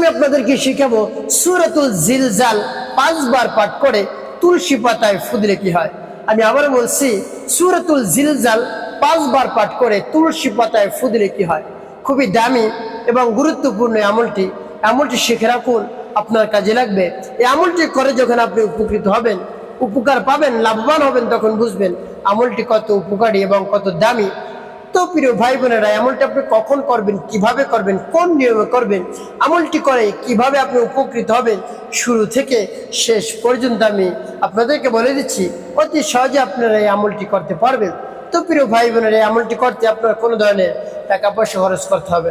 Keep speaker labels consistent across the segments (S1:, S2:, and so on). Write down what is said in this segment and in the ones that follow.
S1: আমি আপনাদেরকে শিখাবো সুরাতুল জিলজাল পাঁচবার পাঠ করে তুলসী পাতায় ফুদলে কি হয়। আমি আবার বলছি, সুরাতুল জিলজাল পাঁচবার পাঠ করে তুলসী পাতায় ফুদলে কি হয়। খুবই দামি এবং গুরুত্বপূর্ণ আমলটি। আমলটি শিখে রাখুন, আপনার কাজে লাগবে। এই আমলটি করে যখন আপনি উপকৃত হবেন, উপকার পাবেন, লাভবান হবেন, তখন বুঝবেন আমলটি কত উপকারী এবং কত দামি। তো প্রিয় ভাই বোনেরা আমলটি আপনি কখন করবেন, কীভাবে করবেন, কোন নিয়মে করবেন, আমলটি করে কীভাবে আপনি উপকৃত হবেন, শুরু থেকে শেষ পর্যন্ত আমি আপনাদেরকে বলে দিচ্ছি, অতি সহজে আপনারা এই আমলটি করতে পারবেন। তো প্রিয় ভাই বোনেরা এই আমলটি করতে আপনার কোনো ধরনের টাকা পয়সা খরচ করতে হবে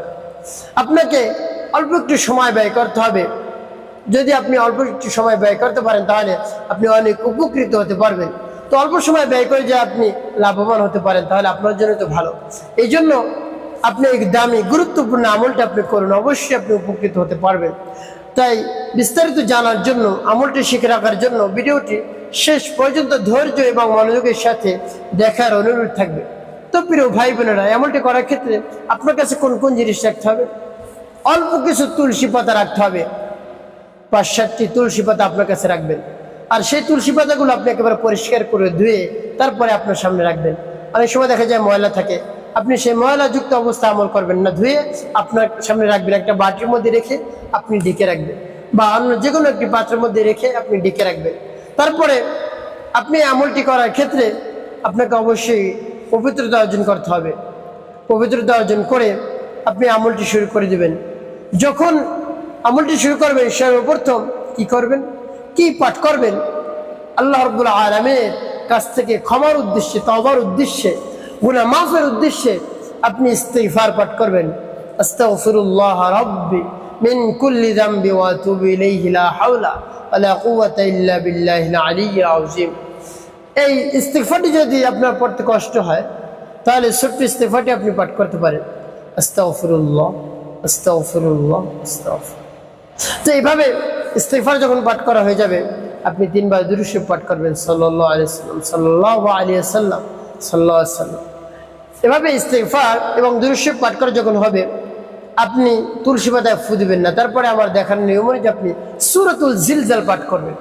S1: আপনাকে অল্প একটু সময় ব্যয় করতে হবে। যদি আপনি অল্প একটু সময় ব্যয় করতে পারেন, তাহলে আপনি অনেক উপকৃত হতে পারবেন। তো অল্প সময় ব্যয় করে যে আপনি লাভবান হতে পারেন, তাহলে আপনার জন্য তো ভালো। এই জন্য আপনি এই দামি, গুরুত্বপূর্ণ আমলটা আপনি করুন, অবশ্যই আপনি উপকৃত হতে পারবেন। তাই বিস্তারিত জানার জন্য, আমলটি শিখে রাখার জন্য ভিডিওটি শেষ পর্যন্ত ধৈর্য এবং মনোযোগের সাথে দেখার অনুরোধ থাকবে। তো প্রিয় ভাই বোনেরা, আমলটি করার ক্ষেত্রে আপনার কাছে কোন কোন জিনিস রাখতে হবে? অল্প কিছু তুলসী পাতা রাখতে হবে। পাঁচ সাতটি তুলসী পাতা আপনার কাছে রাখবেন। আর সেই তুলসী পাতাগুলো আপনি একেবারে পরিষ্কার করে ধুয়ে তারপরে আপনার সামনে রাখবেন। অনেক সময় দেখা যায় ময়লা থাকে। আপনি সেই ময়লাযুক্ত অবস্থা আমল করবেন না। ধুয়ে আপনার সামনে রাখবেন। একটা বাটির মধ্যে রেখে আপনি ডেকে রাখবেন বা অন্য যে কোনো একটি পাত্রের মধ্যে রেখে আপনি ডেকে রাখবেন। তারপরে আপনি আমলটি করার ক্ষেত্রে আপনাকে অবশ্যই পবিত্রতা অর্জন করতে হবে। পবিত্রতা অর্জন করে আপনি আমলটি শুরু করে দেবেন। যখন আমলটি শুরু করবেন, সর্বপ্রথম কি করবেন? কি পাঠ করবেন? আল্লাহ রব্বুল আলমের কাছ থেকে ক্ষমার উদ্দেশ্যে তবার উদ্দেশ্যে গুনা মাফের উদ্দেশ্যে আপনি ইস্তেফার পাঠ করবেন। আস্তাগফিরুল্লাহ রাব্বি মিন কুল্লি যামবি ওয়া আতুবু ইলাইহি লা হাওলা ওয়ালা কুওয়াতা ইল্লা বিল্লাহিল আলিয়্যিল আযীম। এই ইস্তেগফারটি যদি আপনার পড়তে কষ্ট হয়, তাহলে ছোট্ট ইস্তেগফারটি আপনি পাঠ করতে পারেন। আস্তাগফিরুল্লাহ আস্তাগফিরুল্লাহ আস্তাগফির তো এইভাবে ইস্তেগফার যখন পাঠ করা হয়ে যাবে, আপনি তিনবার দুরুশে পাঠ করবেন সাল্লাহ আলিয়া সাল্লাম সাল্লাহ আলিয়া সাল্লাম সাল্লাহ সাল্লাম। এভাবে ইস্তেগফার এবং দুরুশে পাঠ করা যখন হবে, আপনি তুলসী পাতায় ফুদবেন না। তারপরে আমার দেখার নিয়ম অনুযায়ী আপনি সুরতুল জিলজাল পাঠ করবেন।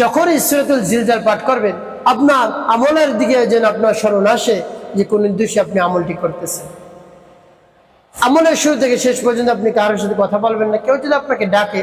S1: যখনই সুরতুল জিলজাল পাঠ করবেন, আপনার আমলের দিকে যেন আপনার স্মরণ আসে যে কোন উদ্দেশ্যে আপনি আমলটি করতেছেন। আমলের শুরু থেকে শেষ পর্যন্ত আপনি কারোর সাথে কথা বলবেন না। কেউ যদি আপনাকে ডাকে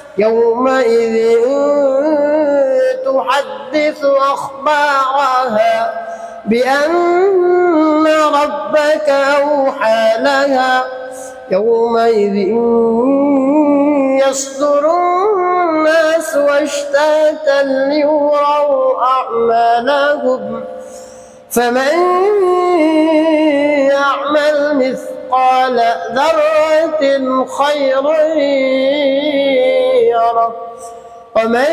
S1: يومئذ تحدث أخبارها بأن ربك أوحى لها. يومئذ يصدر الناس واشتاتا ليروا أعمالهم. فمن يعمل مثقال ذرة خيرا يره ومن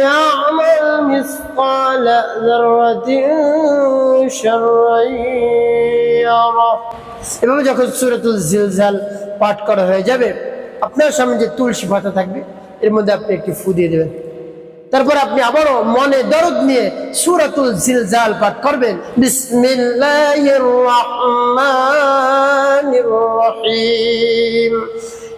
S1: يعمل مثقال ذرة شرا يره এভাবে যখন সুরাতুল জিলজাল পাঠ করা হয়ে যাবে আপনার সামনে যে তুলসী পাতা থাকবে এর মধ্যে আপনি একটি ফু দিয়ে দেবেন তারপর আপনি আবারও মনে দরদ নিয়ে সুরাতুল জিলজাল পাঠ করবেন বিসমিল্লাহির রহমানির রহিম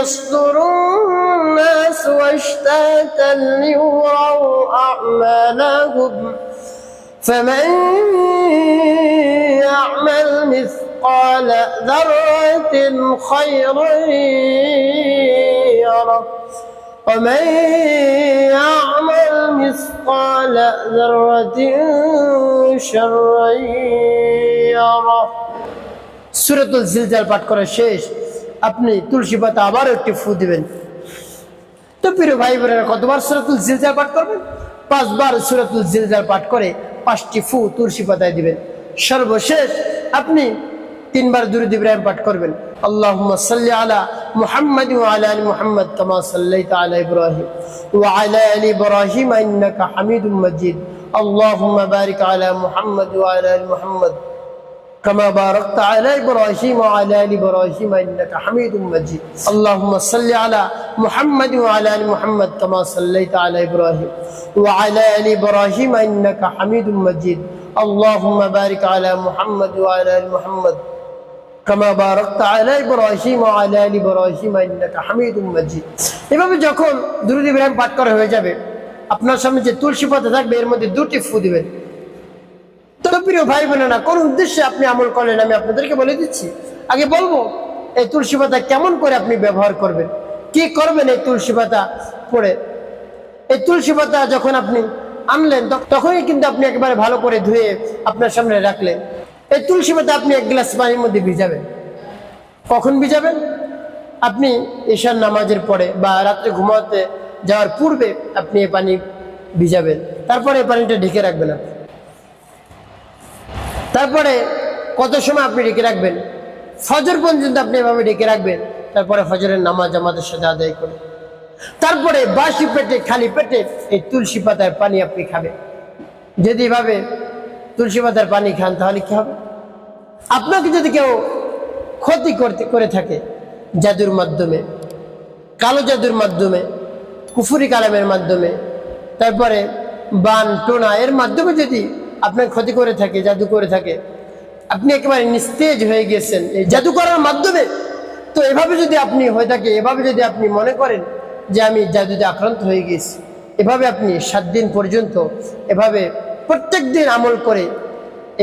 S1: يصدر الناس واشتاتا ليروا أعمالهم فمن يعمل مثقال ذرة خيرا يره ومن يعمل مثقال ذرة شرا يره সুরাতুল জিলজাল পাঠ করা শেষ আপনি তুলসী পাতা আবার একটি ফু দিবেন। তো প্রিয় ভাই বোনেরা কতবার সুরাতুল জিলজাল পাঠ করবেন? পাঁচবার সুরাতুল জিলজার পাঠ করে পাঁচটি ফু তুলসী পাতায় দিবেন। সর্বশেষ আপনি তিনবার দুরুদ ইব্রাহিম পাঠ করবেন। আল্লাহুম্মা সাল্লি আলা আলি মুহাম্মাদ কামা সাল্লাইতা আলা ইব্রাহিম ওয়া আলা আলি ইব্রাহিম ইন্নাকা হামিদুম মাজিদ। আল্লাহুম্মা বারিক আলা মুহাম্মাদ ওয়া আলা আলি মুহাম্মাদ। كما باركت على ابراهيم وعلى ال ابراهيم انك حميد مجيد اللهم صل على محمد وعلى ال محمد كما صليت على ابراهيم وعلى ال ابراهيم انك حميد مجيد اللهم بارك على محمد وعلى ال محمد كما باركت على ابراهيم وعلى ال ابراهيم انك حميد مجيد এভাবে যখন দুরুদ ইব্রাহিম পাঠ করা হয়ে যাবে আপনার সামনে যে তুলসী পাতা থাকবে এর মধ্যে দুটি ফু দিবেন তো প্রিয় ভাই বোনেরা, কোন উদ্দেশ্যে আপনি আমল করলেন আমি আপনাদেরকে বলে দিচ্ছি। আগে বলব, এই তুলসী পাতা কেমন করে আপনি ব্যবহার করবেন? কি করবেন এই তুলসী পাতা পরে? এই তুলসী পাতা যখন আপনি আনলেন তখনই কিন্তু আপনি একবারে ভালো করে ধুয়ে আপনার সামনে রাখলেন। এই তুলসী পাতা আপনি এক গ্লাস পানির মধ্যে ভিজাবেন। কখন ভিজাবেন? আপনি ঈশার নামাজের পরে বা রাত্রে ঘুমাতে যাওয়ার পূর্বে আপনি এই পানি ভিজাবেন। তারপরে এই পানিটা ঢেকে রাখবেন আপনি। তারপরে কত সময় আপনি ডেকে রাখবেন? ফজর পর্যন্ত আপনি এভাবে ডেকে রাখবেন, তারপরে ফজরের নামাজ আমাদের সাথে আদায় করে। তারপরে বাসি পেটে, খালি পেটে এই তুলসী পাতার পানি আপনি খাবেন। যদি এভাবে তুলসী পাতার পানি খান, তাহলে কি হবে? আপনাকে যদি কেউ ক্ষতি করতে, করে থাকে জাদুর মাধ্যমে, কালো জাদুর মাধ্যমে, কুফুরি কালামের মাধ্যমে, তারপরে বান, টোনা, এর মাধ্যমে যদি আপনার ক্ষতি করে থাকে, জাদু করে থাকে। আপনি একেবারে নিস্তেজ হয়ে গেছেন এই জাদু করার মাধ্যমে। তো এভাবে যদি আপনি হয়ে থাকে, এভাবে যদি আপনি মনে করেন যে আমি জাদুতে আক্রান্ত হয়ে গেছি এভাবে আপনি সাত দিন পর্যন্ত এভাবে প্রত্যেক দিন আমল করে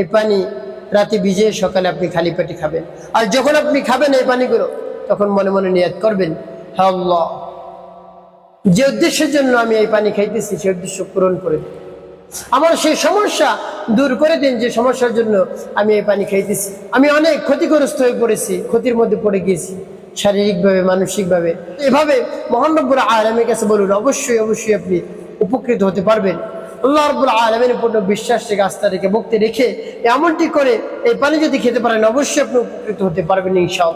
S1: এই পানি রাতে ভিজিয়ে সকালে আপনি খালি পেটে খাবেন। আর যখন আপনি খাবেন এই পানিগুলো, তখন মনে মনে নিয়াত করবেন হ্যাঁ যে উদ্দেশ্যের জন্য আমি এই পানি খাইতেছি সেই উদ্দেশ্য পূরণ করে দিন। আমার সেই সমস্যা দূর করে দিন যে সমস্যার জন্য আমি এই পানি খাইতেছি। আমি অনেক ক্ষতিগ্রস্ত হয়ে পড়েছি, ক্ষতির মধ্যে পড়ে গিয়েছি, শারীরিকভাবে, মানসিকভাবে। এভাবে মহানব্বর আলমের কাছে বলুন, অবশ্যই অবশ্যই আপনি উপকৃত হতে পারবেন। আলমের পূর্ণ বিশ্বাস থেকে, আস্থা রেখে রেখে এমনটি করে এই পানি যদি খেতে পারেন, অবশ্যই আপনি উপকৃত হতে পারবেন ইনশাল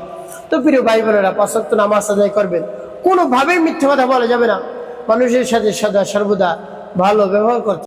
S1: তো প্রিয় ভাই বোনেরা পাঁচক্ত নামাজ আদায় করবেন। কোনোভাবেই মিথ্যে কথা বলা যাবে না। মানুষের সাথে সদা সর্বদা ভালো ব্যবহার করতে